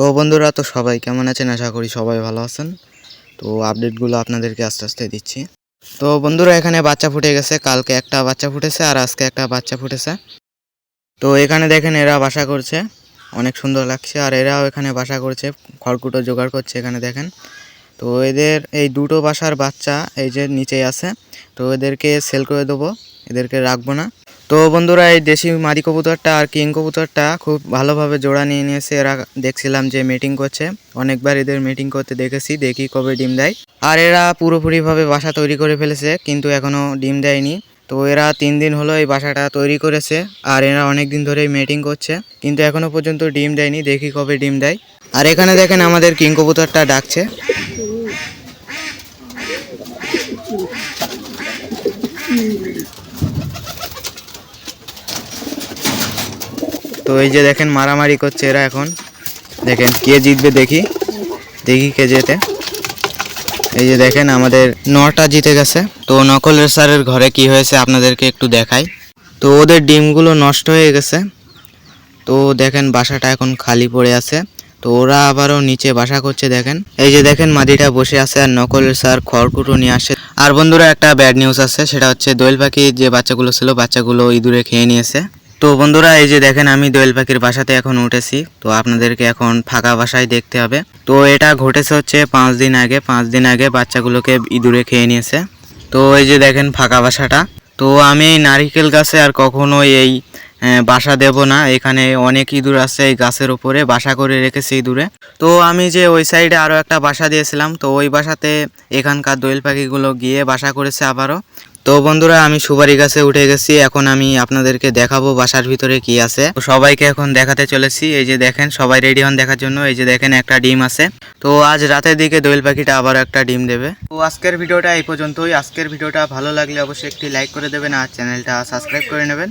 তো বন্ধুরা, তো সবাই কেমন আছেন? আশা করি সবাই ভালো আছেন। তো আপডেটগুলো আপনাদেরকে আস্তে আস্তে দিচ্ছি। তো বন্ধুরা, এখানে বাচ্চা ফুটে গেছে। কালকে একটা বাচ্চা ফুটেছে আর আজকে একটা বাচ্চা ফুটেছে। তো এখানে দেখেন, এরা বাসা করছে। অনেক সুন্দর লাগছে। আর এরাও এখানে বাসা করছে, খড়কুটো জোগাড় করছে এখানে দেখেন। তো এদের এই দুটো বাসার বাচ্চা এই যে নিচেই আছে। তো এদেরকে সেল করে দেবো। এদেরকে রাখব না। তো বন্ধুরা, এই দেশি মাদি কবুতরটা আর কিং কবুতরটা খুব ভালোভাবে জোড়া নিয়ে নিয়েছে। এরা দেখছিলাম যে মিটিং করছে। অনেকবার এদের মিটিং করতে দেখেছি, দেখি কবে ডিম দেয়। আর এরা পুরোপুরিভাবে বাসা তৈরি করে ফেলেছে, কিন্তু এখনও ডিম দেয়নি। তো এরা তিন দিন হলো এই বাসাটা তৈরি করেছে, আর এরা অনেক দিন ধরেই মিটিং করছে, কিন্তু এখনও পর্যন্ত ডিম দেয়নি, দেখি কবে ডিম দেয়। আর এখানে দেখেন আমাদের কিং কবুতরটা ডাকছে। তো এই যে দেখেন মারামারি করছে এরা এখন। দেখেন কে জিতবে দেখি। দেখি কে জেতে। এই যে দেখেন আমাদের নটা জিতে গেছে। তো নকলের স্যারের ঘরে কি হয়েছে আপনাদেরকে একটু দেখাই। তো ওদের ডিমগুলো নষ্ট হয়ে গেছে। তো দেখেন বাসাটা এখন খালি পড়ে আছে। তো ওরা আবারও নিচে বাসা করছে দেখেন। এই যে দেখেন মাদিটা বসে আছে আর নকলের স্যার খড়কুটো নিয়ে আসে। আর বন্ধুরা একটা ব্যাড নিউজ আছে, সেটা হচ্ছে দোয়েল পাখি যে বাচ্চাগুলো ছিল, বাচ্চাগুলো ইঁদুরে খেয়ে নিয়েছে। তো বন্ধুরা, এই যে দেখেন আমি দোয়েল পাখির বাসাতে এখন উঠেছি। তো আপনাদেরকে এখন ফাঁকা বাসায় দেখতে হবে। তো এটা ঘটেছে হচ্ছে পাঁচ দিন আগে। পাঁচ দিন আগে বাচ্চাগুলোকে ইঁদুরে খেয়ে নিয়েছে। তো এই যে দেখেন ফাঁকা বাসাটা। তো আমি এই নারিকেল গাছে আর কখনোই এই বাসা দেব না। এখানে অনেক ইঁদুর আছে এই গাছের উপরে। বাসা করে রেখেছে ইঁদুরে। তো আমি যে ওই সাইডে আরও একটা বাসা দিয়েছিলাম। তো ওই বাসাতে এখানকার দোয়েল পাখিগুলো গিয়ে বাসা করেছে আবারও। তো বন্ধুরা, আমি সুপারি গাছে উঠে গেছি। এখন আমি আপনাদেরকে দেখাবো বাসার ভিতরে কি আছে। সবাইকে এখন দেখাতে চলেছি। এই যে দেখেন, সবাই রেডি হন দেখার জন্য। এই যে দেখেন, একটা ডিম আছে। তো আজ রাতের দিকে দোয়েল পাখিটা আবার একটা ডিম দেবে। তো আজকের ভিডিওটা এই পর্যন্তই। আজকের ভিডিওটা ভালো লাগলে অবশ্যই একটি লাইক করে দেবেন আর চ্যানেলটা সাবস্ক্রাইব করে নেবেন।